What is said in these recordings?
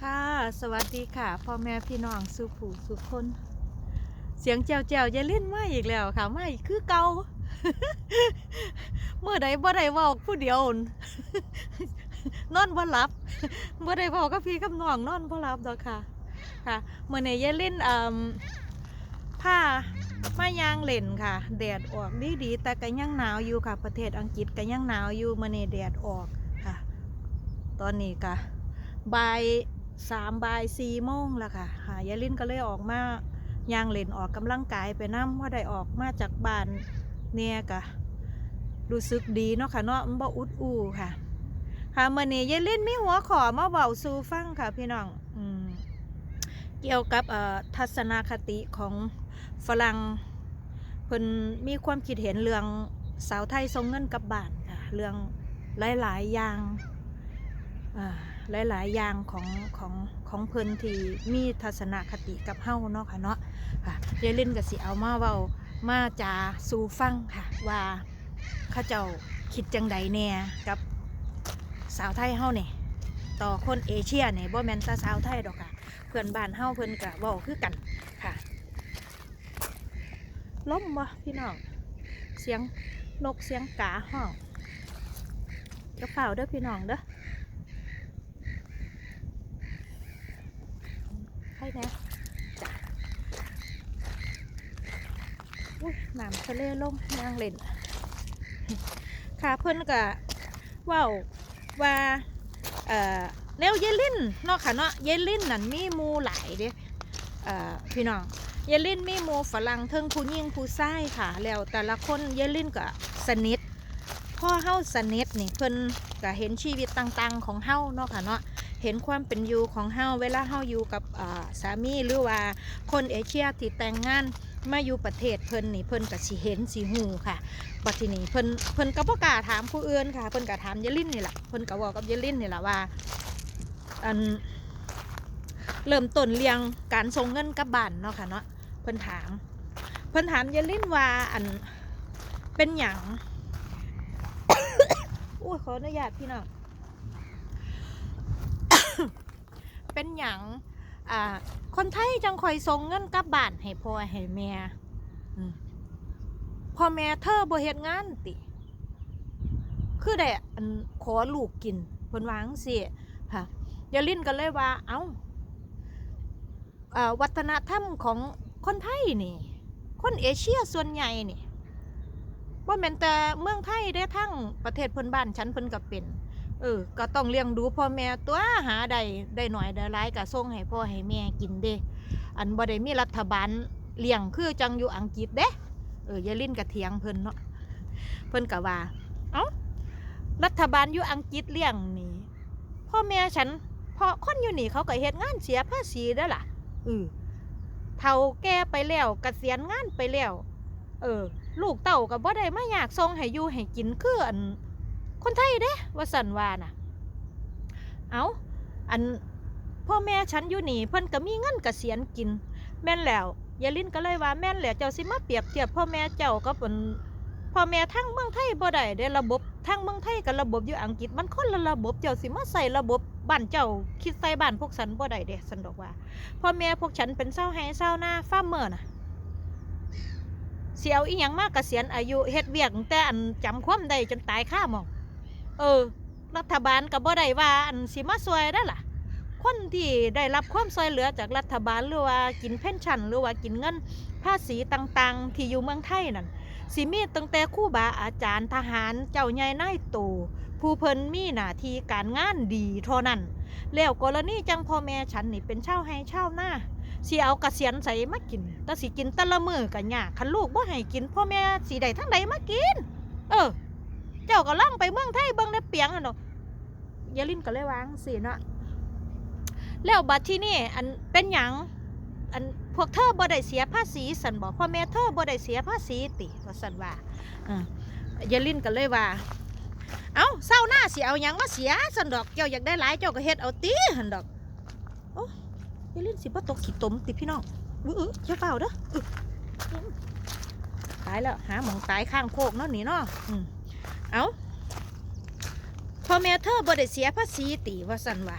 ค่ะ สวัสดีค่ะ พ่อแม่พี่น้องสุผู้สุคน เสียงแจวแจวๆอยาเล่นมาอีกแล้วค่ะมาอีกคือเกาเมื่อใดบ่ได้เว้าผู้เดียวนอนบ่หลับบ่ได้เว้ากับพี่กับน้องนอนบ่หลับดอกค่ะ ค่ะเมื่อนี้ยายเล่นอ่มผ้ามายางเล่นค่ะ แดดออกดีดีแต่ก็ยังหนาวอยู่ค่ะ ประเทศอังกฤษก็ยังหนาวอยู่เมื่อนี้แดดออกค่ะ ตอนนี้ก็บาย สามบ่ายสี่โมงล้วค่ะหายายลินก็เลยออกมายางเล่นออกกำลังกายไปน้ำว่าได้ออกมาจากบ้านเนี่ยก็รู้สึกดีเนาะค่ะเนาะมันบ่อุดอูค่ะค่ะมื่อนี้ยายลินมีหัวขอมาเบาสู่ฟังค่ะพี่น้องอืมเกี่ยวกับเอ่อทัศนคติของฝรั่งเพิ่นมีความคิดเห็นเรื่องสาวไทยส่งเงินกับบ้านค่ะเรื่องหลาย ๆ อย่างอ่า หลาย ๆ อย่างของของของเพิ่นที่มีทัศนคติกับเฮาเนาะค่ะเนาะค่ะยายลินก็สิเอามาเว้ามาจาสู่ฟังค่ะ ว่าเขาเจ้าคิดจังใดแน่กับสาวไทยเฮาเนี่ยต่อคนเอเชียเนี่ยบ่แม่นแต่สาวไทยดอกค่ะเพื่อนบ้านเฮาเพิ่นก็เว้าคือกันค่ะล้มบ่พี่น้องเสียงนกเสียงกาห้องกระเป๋าเด้อพี่น้องเด้อ ให้นะจ้ะอุ้ยน้ำทะเลลงยางเล่นค่ะเพิ่อนก็ว้าว่าเอ่อแนวเยลินเนาะค่ะเนาะเยลินนั่นมีมูหลายเด้เอ่อพี่น้องเยลินมีมูฝรั่งเทิงผู้หญิงผู้ชายค่ะ แล้วแต่ละคนเยลินก็สนิทพ่อเฮาสนิทนี่เพิ่นก็เห็นชีวิตต่างๆของเฮาเนาะค่ะเนาะ เห็นความเป็นอยู่ของเฮาเวลาเฮาอยู่กับสามีหรือว่าคนเอเชียที่แต่งงานมาอยู่ประเทศเพิ่นนี่เพิ่นก็สิเห็นสิฮู้ค่ะบัดทีนี้เพิ่นเพิ่นก็บ่กล้าถามผู้อื่นค่ะเพิ่นก็ถามยายลินนี่แหละเพิ่นก็บอกกับยายลินนี่แหละว่าอันเริ่มต้นเรียงการส่งเงินกับบ้านเนาะค่ะเนาะเพิ่นถาม เพิ่นถามยายลินว่าอันเป็นหยังอุ้ยขออนุญาตพี่น้อง เป็นหยังอ่าคนไทยจังคอยส่งเงินกลับบ้านให้พ่อให้แม่พ่อแม่เธอบ่เฮ็ดงานติ คือได้อันขอลูกกินเพิ่นวาจั่งสิค่ะยาลินก็เลยว่า เอ้าวัฒนธรรมของคนไทยนี่ คนเอเชียส่วนใหญ่นี่บ่แม่นแต่เมืองไทยได้ทั้งประเทศเพิ่นบ้านฉันเพิ่นก็เป็น เออ ก็ต้องเลี้ยงดูพ่อแม่ตัวหาได้ได้หน่อยได้หลายก็ส่งให้พ่อให้แม่กินเด้อันบ่ได้มีรัฐบาลเลี้ยงคือจังอยู่อังกฤษเด้เออยายลินกะเถียงเพิ่นเนาะเพิ่นกะว่า เอ้ารัฐบาลอยู่อังกฤษเลี้ยงนี่พ่อแม่ฉันพ่อคนอยู่นี่เขาก็เฮ็ดงานเสียภาษีได้ล่ะเออเฒ่าแก่ไปแล้วกเกษียณงานไปแล้ว เออ ลูกเต้าก็บ่ได้มาอยากส่งให้อยู่ให้กินคืออัน คนไทยเด้ว่าสันวาน่ะ เอาอันพ่อแม่ฉันอยู่นี่เพิ่นก็มีเงินกเกษียณกิน แม่นแล้วยายลินก็เลยว่าแม่นแหละเจ้าสิมาเปรียบเทียบพ่อแม่เจ้ากับเป็นพ่อแม่ทั้งเมืองไทยบ่ได้ได้ระบบทั้งเมืองไทยกับระบบอยู่อังกฤษมันคนละระบบเจ้าสิมาใส่ระบบบ้านเจ้าคิดใส่บ้านพวกฉันบ่ได้เด้สันดอกว่าพ่อแม่พวกฉันเป็นเศร้าไห้เศร้าหน้าฟาร์มเมอร์น่ะเสียวอีหยังมากเกษียณอายุเฮ็ดเวียกตั้งแต่อันจำความได้จนตายข้าหมอง เออ รัฐบาลก็บบ่ได้ว่าอันสิมาช่วยได้ล่ะ คนที่ได้รับความช่วยเหลือจากรัฐบาลหรือว่ากินเพนชั่นหรือว่ากินเงินภาษีต่างๆ ที่อยู่เมืองไทยนั่นสิมีตั้งแต่คู่บาอาจารย์ทหารเจ้าใหญ่นายโตผู้เพิ่นมีหน้าที่การงานดีเท่านั้น แล้วกรณีจังพ่อแม่ฉันนี่เป็นเช่าวไห้เช่าวนาสิเอากระเกษียณใส่มากินแต่สิกินต่ละมือก็ยากคันลูกบ่ให้กินพ่อแม่สิได้ทั้งใดมากิน เออ เจ้าก็ล่องไปเมืองไทยเบิ่งได้เปียงหั่นเนาะยาลินก็เลยวาจั่งสิเนาะแล้วบัดที่นี่อันเป็นหยังอันพวกเธอบ่ได้เสียภาษีสันบอกพ่อแม่เธอบ่ได้เสียภาษีติว่าสันว่าอ่ายายลินก็เลยว่า เอาเศร้าหน้าสิเอาหยังมาเสียสันดอกเจ้าอยากได้หลายเจ้าก็เฮ็ดเอาตีหันดอกโอ้ยายลินสิบ่ตกขี้ตมติพี่น้องอื้ออื้าเฝ้าเด้ออื้อตายแล้วหาหมองตายข้างโคกเนาะนี่เนาะอืม เอาพ่อแม่เธอบ่ได้เสียภาษีติว่าสันว่า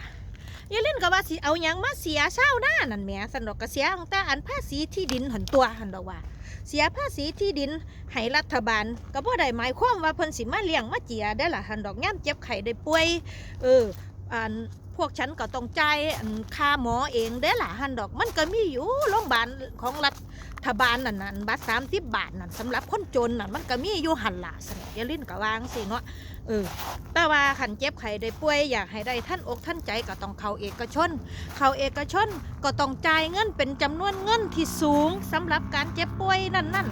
ยายลินก็ว่าสิเอาหยังมาเสียเช่าหน้านั่นแหมสันดอกก็เสียตั้งต่อันภาษีที่ดินหันตัวหันดอกว่า เสียภาษีที่ดินให้รัฐบาล ก็บ่ได้หมายความว่าเพิ่นสิมาเลี้ยงมาเจียได้ล่ะหันดอกย่ามเจ็บไข้ได้ป่วย เอออันพวกฉันก็ต้องจ่ายค่าหมอเองเด้ล่ะหันดอกมันก็มีอยู่โรงพยาบาลของรัฐ บาลนั่นน่ะบัตร30บบาทนั่นสำหรับคนจนน่ะมันก็มีอยู่หันละสนดอกยาลินก็วางสิเนาะเออแต่ว่าขันเจ็บไข้ได้ป่วยอยากให้ได้ท่านอกท่านใจก็ต้องเข้าเอกชน เข้าเอกชนก็ต้องจ่ายเงินเป็นจำนวนเงินที่สูงสำหรับการเจ็บป่วยนั่นนั่น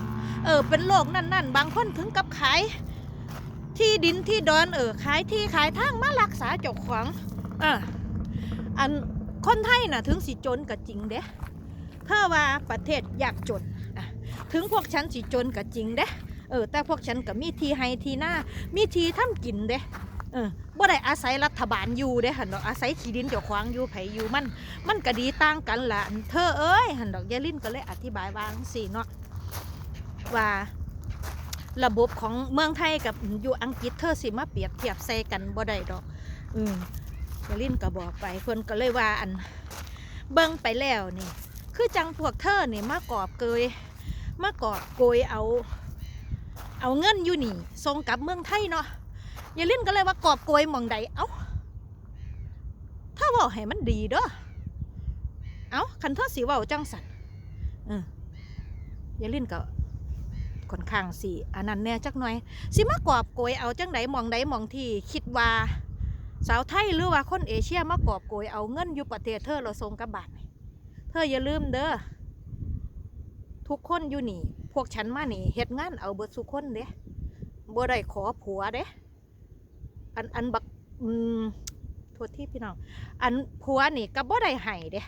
เออเป็นโรคนั่นนั่นบางคนถึงกับขายที่ดินที่ดอนเออขายที่ขายทางมารักษาเจ้าของอะอันคนไทยน่ะถึงสิจนก็จริงเด้ ถ้าว่าประเทศยากจนถึงพวกฉันสิจนก็จริงเด้เออแต่พวกฉันก็มีที่ให้ทีหน้ามีทีทำกินเด้เออบ่ได้อาศัยรัฐบาลอยู่เด้หันดอกอาศัยที่ดินเจ้าของอยู่ไผอยู่มัน มันก็ดีต่างกันละเธอเอ้ยหันดอกยายลินก็เลยอธิบายวาจั่งสิเนาะว่าระบบของเมืองไทยกับอยู่อังกฤษเธอสิมาเปรียบเทียบใส่กันบ่ได้ดอก อืมยายลินก็บอกไปเพิ่นก็เลยว่าอันเบิ่งไปแล้วนี่ คือจังพวกเธอเนี่ยมากอบเกยมากอบโกยเอา เอาเงินอยู่นี่ส่งกลับเมืองไทยเนาะอย่ายลินก็เลยว่ากอบโกยมองใดเอ้าถ้าว่าให้มันดีเด้อเอ้าคันเธอสิเว้าจังสันเออยายลินก็ค่อนข้างสิอันนั้นแน่จักหน่อยสิมากอบโกยเอาจังใดมองใดมองที่คิดว่าสาวไทยหรือว่าคนเอเชียมากอบโกยเอาเงินอยู่ประเทศเธอเราส่งกับบาท เธออย่าลืมเด้อทุกคนอยู่นี่ พวกฉันมานี่เฮ็ดงานเอาเบิดสุกคนเด้บ่ได้ขอผัวเด้อันอันบักอืมโทษที่พี่น้อง อันผัวนี่ก็บ่ได้ให้เด้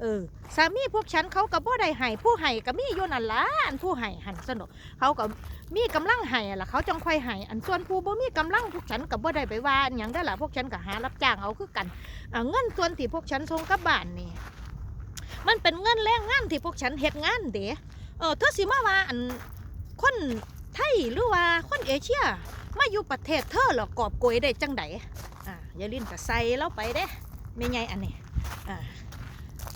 เออสามีพวกฉันเขาก็บ่ได้ให้ผู้ให้ก็มีอยู่นั่นล่ะอันผู้ให้หันสนุกเขาก็มีกำลังให้ล่ะเขาจังค่อยให้อันส่วนผู้บ่มีกำลังพวกฉันก็บบ่ได้ไปว่าอย่างได้ล่ะพวกฉันก็หารับจ้างเอาคือกันเงินส่วนที่พวกฉันส่งกับบ้านนี่ มันเป็นเงินแรงงานที่พวกฉันเฮ็ดงานเด้เออเธอสิมาว่าอันคนไทยหรือว่าคนเอเชียมาอยู่ประเทศเธอหรอกอบโกยได้จังไดอ่ายาลิ้นก็ใส่เราไปเด้ไม่ไงอันนี้อ่า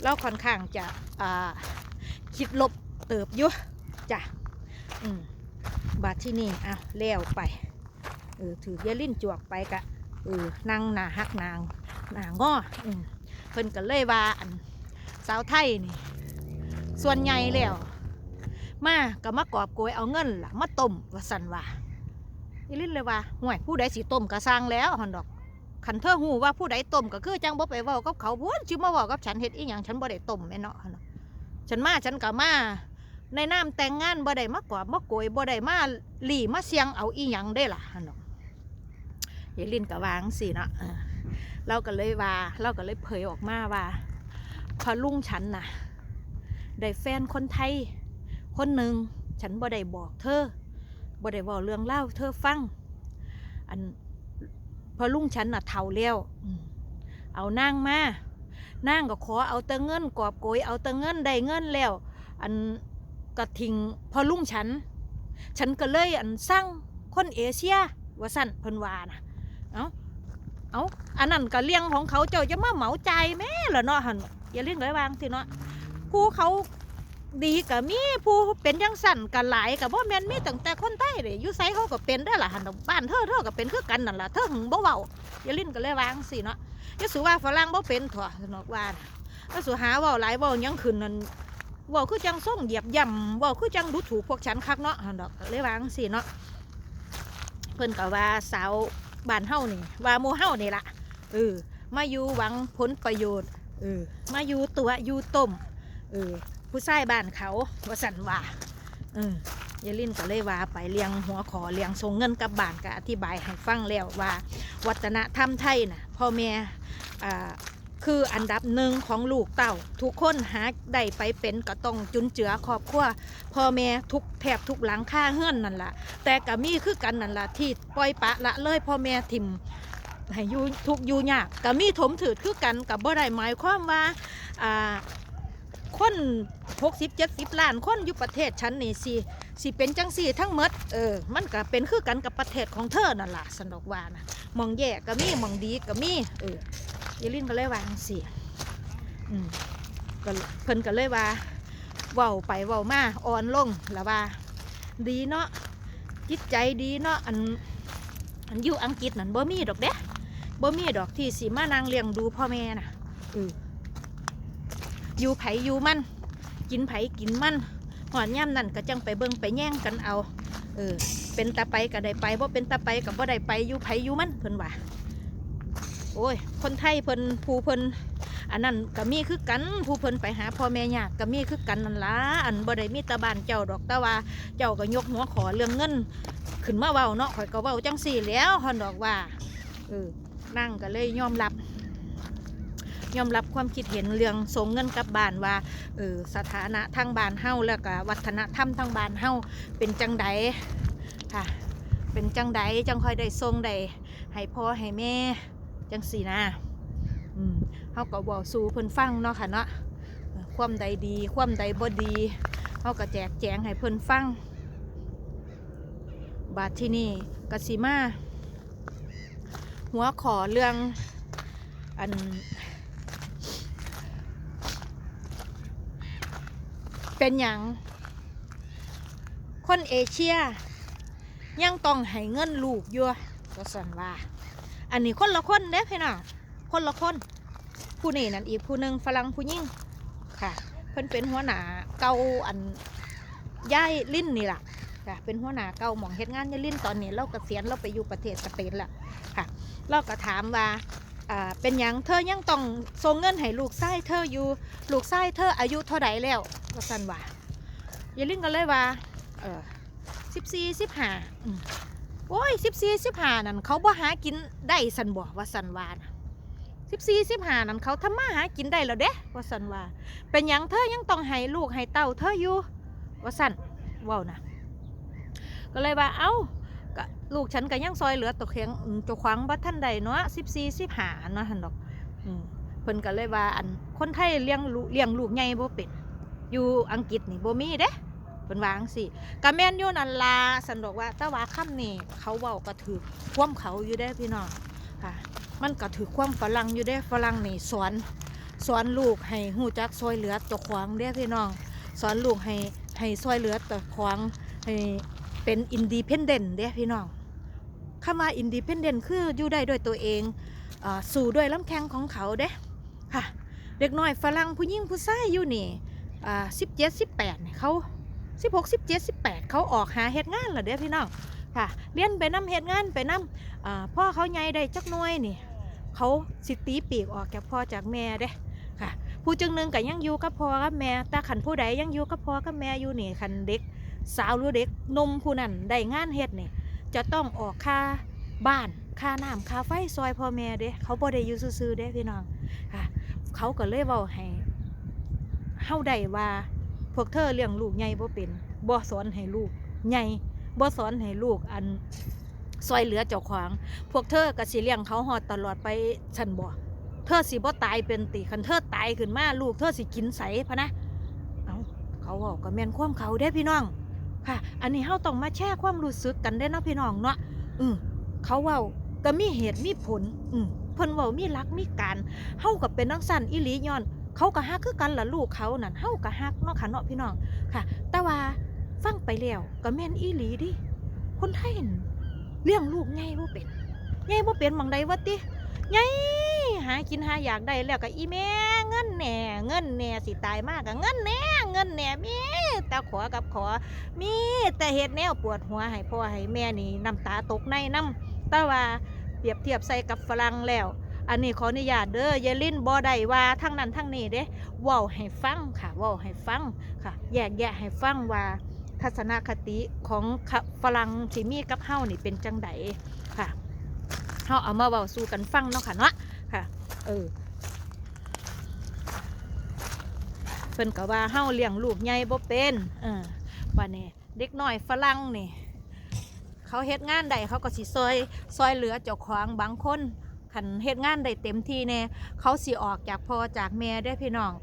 เราค่อนข้างจะอ่าคิดลบเติบอยู่จ้ะอืมบาดที่นี่อะแล้ยวไปเออถือยาลิ้นจวกไปกะเออนั่งหนาหักนางหนางออืมเพิ่นก็เลยว่าอัน สาวไทยนี่ ส่วนใหญ่แล้ว มาก็มากอบโกยเอาเงินล่ะมาต้มว่าสันว่าอีลินเลยว่าห่วยผู้ใดสิต้มก็สร้างแล้วหันดอกขันเธอหูว่าผู้ใดต้มก็คือจังบ่ไปเว้ากับเขาพ้นจิมาเว้ากับฉันเฮ็ดอีหยังฉันบ่ได้ต้มแม่เนาะหั่นะฉันมาฉันก็มาในน้ำแต่งงานบ่ได้มากกว่ามาโกยบ่ได้มาหลี่มาเสียงเอาอีหยังได้ล่ะหั่นอกยายลินก็วาจั่งสิเนาะเราก็เลยว่า เราก็เลยเผยออกมาว่า พอลุงฉันน่ะ ได้แฟนคนไทย คนหนึ่งฉันบ่ได้บอกเธอบ่ได้เว้าเรื่องเล่าเธอฟัง อันพอลุงฉันน่ะเฒ่าแล้วเอานางมานางก็ขอเอาแต่เงินกอบโกยเอาแต่เงินได้เงินแล้ว อันกระทิงพอลุงฉัน ฉันก็เลยอันสร้างคนเอเชียว่าสั่นเพิ่นวานะเอาเอาอันนั้นก็เลี้ยงของเขาเจ้าจะมาเหมาใจแม่เหรอเนาะหัน อย่าเลี้ยงเลยวางทีเนาะผู้เขาดีกับมีผู้เป็นจังสั่นกันหลายกับบ่แม่นมีตั้งแต่คนใต้เลยอยู่ไสเขาก็เป็นได้ล่ะหันดกบ้านเธอเธอก็เป็นคือกันนั่นล่ะเธอหึงบ่เว้าอย่าลิ้นก็เลยวางสิเนาะอย่าสูว่าฝรั่งบ่เป็นถั่วสนอกว่านะอย่าสูหาว้าหลายว้ายังขึ้นนั่นว้าคือจังส่งเหยียบย่ำว้าคือจังดูถูกพวกฉันคักเนาะหันดอกเลยวางสิเนาะเพิ่นก็ว่าสาวบ้านเฮานี่ว่าหมู่เฮานี่ล่ะเออมาอยู่หวังผลประโยชน์ เออ มาอยู่ตัวอยู่ต้มเออ ผู้ชายบ้านเขาว่าสันว่าเออยายลินก็เลยว่าไปเลี้ยงหัวขอเลี้ยงส่งเงินกลับบ้านก็อธิบายให้ฟังแล้วว่า วัฒนธรรมไทยน่ะพ่อแม่อ่าคืออันดับหนึ่งของลูกเต่า ทุกคนหาได้ไปเป็นก็ต้องจุนเจือครอบครัวพ่อแม่ทุกแถบทุกหลังค่าเฮือนนั่นล่ะแต่ก็มีคือกันนั่นล่ะที่ปล่อยปะละเลยพ่อแม่ทิม ให้อยู่ทุกอยู่ยากก็มีถมถืดคือกันกับบ่ได้หมายความว่าอ่าคนหกสิบเจ็ดสิบล้านคนอยู่ประเทศฉันนี่สิสิเป็นจังสี่ทั้งหมดเออมันก็เป็นคือกันกับประเทศของเธอนั่นล่ะสนดอกว่านะมองแย่ก็มีมองดีก็มีเออยายลินก็เลยวาจั่งสิอืมก็เพิ่นก็เลยว่าเว้าไปเว้ามาอ่อนลงแล้วว่า ดีเนาะจิตใจดีเนาะอันอันอยู่อังกฤษนั่นบ่มีดอกเด้ บ่มีดอกที่สิมานางเลี้ยงดูพ่อแม่น่ะเอออยู่ไผอยู่มัน กินไผกินมันหอนย่ำนั่นก็จังไปเบิ่งไปแย่งกันเอา เออ เป็นตาไปก็ได้ไปบ่เป็นตาไปก็บ่ได้ไปอยู่ไผอยู่มันเพิ่นว่าโอ้ย คนไทยเพิ่นผู้เพิ่นอันนั้นก็มีคือกันผู้เพิ่นไปหาพ่อแม่ยากก็มีคือกันนั่นล่ะอันบ่ได้มีแตาบ้านเจ้าดอกแต่ว่าเจ้าก็ยกหัวขอเรื่องเงิน ขึ้นมาเว้าเนาะข่อยก็เว้าจังสี่แหล้วฮอนดอกว่าเออ นั่งก็เลยยอมรับยอมรับความคิดเห็นเรื่องส่งเงินกลับบ้านว่าเออสถานะทางบ้านเฮาแล้วก็วัฒนธรรมทางบ้านเฮาเป็นจังใดค่ะ เป็นจังใดจังค่อยได้ส่งได้ให้พ่อให้แม่จังสี่นะอืมเฮาก็เว้าสู่เพิ่นฟังเนาะค่ะเนาะความใดดี ความใดบ่ดีเฮาก็แจกแจงให้เพิ่นฟังบาทที่นี่กสิมา หัวขอเรื่องอัน เป็นอย่าง คนเอเชีย ยังต้องให้เงินลูกอยู่ก็สันว่า อันนี้คนละคนเด้พี่น้องคนละคน ผู้นี่นั่นอีกผู้หนึ่งฝรั่งผู้ยิ่งค่ะ เพิ่นเป็นหัวหน้าเก่าอันย่ายลิ้นนี่ล่ะ ค่ะเป็นหัวหน้าเก่าหมองเฮ็ดงานยาลินตอนนี้เรากเกษียณเราไปอยู่ประเทศสเปนละค่ะ เราก็ถามว่าเป็นยังเธอยังต้องส่งเงินให้ลูกชายเธออยู่ลูกชายเธออายุเท่าไหร่แล้วก็สันว่ายาลินก็เลยว่าเออสิบสี่สิบห้าโอ้ยสิบสี่สิบห้านั่นเขาบ่หากินได้สันบ่ว่าสันว่าสิบสี่สิบห้านั่นเขาทำมาหากินได้แล้วเด้ว่าสันว่า เป็นยังเธอยังต้องให้ลูกให้เต้าเธออยู่ว่าสันว้านะ ก็เลยว่าเอ้าลูกฉันก็ยังซอยเหลือตกเขียงอืมเจ้าขวางบัท่านใดเนาะสิบสี่สิบห้าเนาะหันดอกเพิ่นก็เลยว่าอันคนไทยเลี้ยงลูกเลี้ยงลูกใหญ่บ่เป็นอยู่อังกฤษนี่บ่มีเด้เพิ่นวางสิกะแม่นอยู่นั่นล่ะสันดอกว่าแต่ว่าคำนี้เขาเว้าก็ถือความเขาอยู่เด้พี่น้องค่ะ มันก็ถือความฝรั่งอยู่เด้ฝรั่งนี่สอนสอนลูกให้ฮู้จักซอยเหลือตัวขวางเด้พี่น้อง สอนลูกให้ให้ซอยเหลือตัวขวางให้ เป็นอินดีเพนเดนเด้พี่น้องคำว่าอินดีเพนเดนคืออยู่ได้ด้วยตัวเองอสู่ด้วยลำแข้งของเขาเด้ค่ะ เด็กน้อยฝรั่งผู้หญิงผู้ชายอยู่นี่สิบเจ็ดสิบแปดเขาสิบหกสิบเจ็ดสิบแปดเขาออกหาเหตุงานเหรอเด้พี่น้องค่ะเรียนไปนํเหตุงานไปนำพ่อเขาใหญ่ได้จักน้อยนี่ เขาสิตีปีกออกจากพ่อจากแม่เด้ค่ะ ผู้จึงหนึ่งก็ยังอยู่กับพ่อกับแม่แต่ขันผู้ใดยังอยู่กับพ่อกับแม่อยู่นี่ขันเด็ก สาวหรือเด็กนมผู้นั้นได้งานเฮ็ดนี่จะต้องออกค่าบ้านค่าน้ำค่าไฟซอยพ่อแม่เด้เขาบ่ได้อยู่ซื่อๆเด้พี่น้องค่ะเขาก็เลยเว้าให้เฮาได้ว่าพวกเธอเลี้ยงลูกใหญ่บ่เป็นบ่สอนให้ลูกใหญ่บ่สอนให้ลูกอันซอยเหลือเจ้าของพวกเธอก็สิเลี้ยงเขาฮอดตลอดไปฉันบ่เธอสิบ่ตายเป็นติคันเธอตายขึ้นมาลูกเธอสิกินไสพะนะเอาเขาเว้าก็แม่นความเขาเด้พี่น้อง ค่ะ อันนี้เฮาต้องมาแชร์ความรู้สึกกันได้เนาะพี่น้องเนาะอืมเขาเว้าก็มีเหตุมีผล อืมเพิ่นเว้ามีหลักมีการเฮาก็เป็นนักสั่นอีหลีย้อน เขาก็ฮักคือกันล่ะลูกเขานั่นเฮาก็ฮักเนาะค่ะเนาะพี่น้องค่ะ แต่ว่าฟังไปแล้วก็แม่นอีหลีดิคนไทยนั่นเลี้ยงลูกใหญ่บ่เป็นใหญ่บ่เป็นหม่องใดวะติใหญ่หากินหาอยากได้แล้วก็อีแม่เงินแหน่เงินแหน่สิตายมากก็เงินแหน่ งินแหน่มีแต่ขอกับขอ มีแต่เฮ็ดแนวปวดหัวให้พ่อให้แม่นี่น้ำตาตกในน้ำแต่ว่าเปรียบเทียบใส่กับฝรั่งแล้ว อันนี้ขออนุญาตเด้อเยลินบ่ได้ว่าทั้งนั้นทั้งนี้เด้ว้าให้ฟังค่ะว้าให้ฟังค่ะ แยกแยะให้ฟังว่าทัศนคติของฝรั่งที่มีกับเฮานี่เป็นจังไดค่ะเฮาเอามาเว้าสู่กันฟังเนาะค่ะเนาะค่ะ เออ เพิ่นก็ว่าเฮาเลี้ยงลูกใหญ่บ่เป็นเออว่านี่เด็กน้อยฝรั่งนี่ เขาเฮ็ดงานได้เขาก็สิซอยซอยเหลือเจ้าของบางคนขันเฮ็ดงานได้เต็มที่แน่เขาสิออกจากพ่อจากแม่ได้พี่น้อง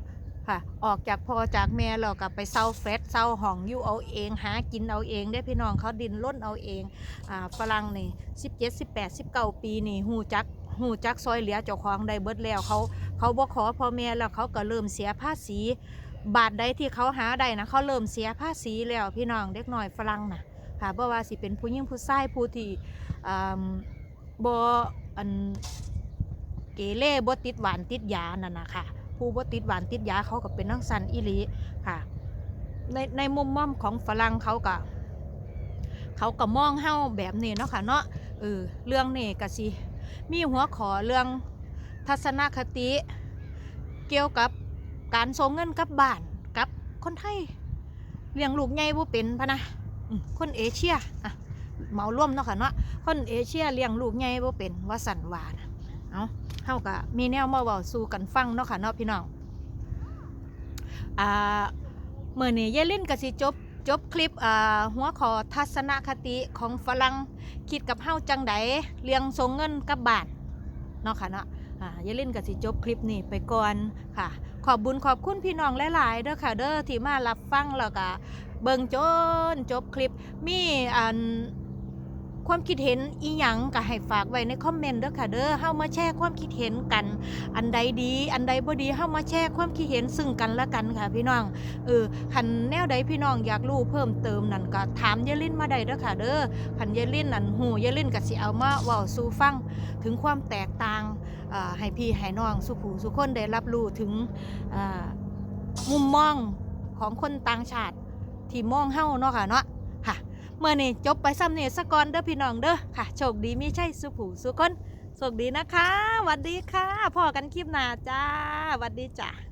ค่ะออกจากพ่อจากแม่แล้วก็ไปเซาเฟสเซาห้องอยู่เอาเองหากินเอาเองได้พี่น้องเขาดินล้นเอาเองอ่าฝรั่งนี่สิบเจ็ดสิบแปดสิบเก้าปีนี่หูจัก หูจักซอยเหลือเจ้าของได้เบิดแล้วเขาเขาบ่ขอพ่อแม่แล้วเขาก็เริ่มเสียภาษีบาทใดที่เขาหาได้นะเขาเริ่มเสียภาษีแล้วพี่น้องเด็กหน้อยฝรั่งนะค่ะบ่ว่าสิเป็นผู้หญิงผู้ชายผู้ที่บ่อันเกเรบ่ติดหวานติดยานั่นนะค่ะผู้บ่ติดหวานติดยาเขาก็เป็นนักสันอีหลีค่ะ ในในมุมมองของฝรั่งเขาก็เขาก็มองเฮาแบบนี้เนาะค่ะเนาะเออเรื่องนี้ก็สิ มีหัวขอเรื่องทัศนคติ เกี่ยวกับการส่งเงินกับบ้านกับคนไทยเลี้ยงลูกใหญ่บ่เป็นพะนะคนเอเชียอะเหมาร่วมเนาะค่ะเนาะคนเอเชียเลี้ยงลูกใหญ่บ่เป็นว่าสันวานะเอาเฮาก็มีแนวมาเว้าสู่กันฟังเนาะค่ะเนาะพี่น้องอ่าเมื่อนี้ยายลินก็สิจบ จบคลิปหัวขอทัศนคติของฝรั่งคิดกับเฮาจังไดเรียงทรงเงินกับบ้านเนาะค่ะเนาะอ่ายาลินกับสิจบคลิปนี้ไปก่อนค่ะ ขอบบุญขอบคุณพี่น้องหลายๆเด้อค่ะเด้อที่มารับฟังแล้วก็เบิ่งจนจบคลิปมีอัน ความคิดเห็นอีหยังก็ให้ฝากไว้ในคอมเมนต์เด้อค่ะเด้อเฮามาแชร์ความคิดเห็นกัน อันใดดี อันใดบ่ดีเฮามาแชร์ความคิดเห็นซึ่งกันและกันค่ะพี่น้องเออคันแนวใดพี่น้องอยากรู้เพิ่มเติมนั่นก็ถามยายลินมาได้เด้อค่ะเด้อคันยายลินนั่นฮู้ยายลินก็สิเอามาเว้าสู่ฟังถึงความแตกต่างอ่าให้พี่ให้น้องสุขูสุคนได้รับรู้ถึงอ่ามุมมองของคนต่างชาติที่มองเฮาเนาะค่ะเนาะ มื่อนี้จบไปซ้ำเนี่ยสกอนเด้อพี่น้องเด้อค่ะ โชคดีมีใช่สุขูสุคนโชคดีนะคะหวัดดีค่ะพอกันคลิปหน้าจ้าหวัดดีจ้า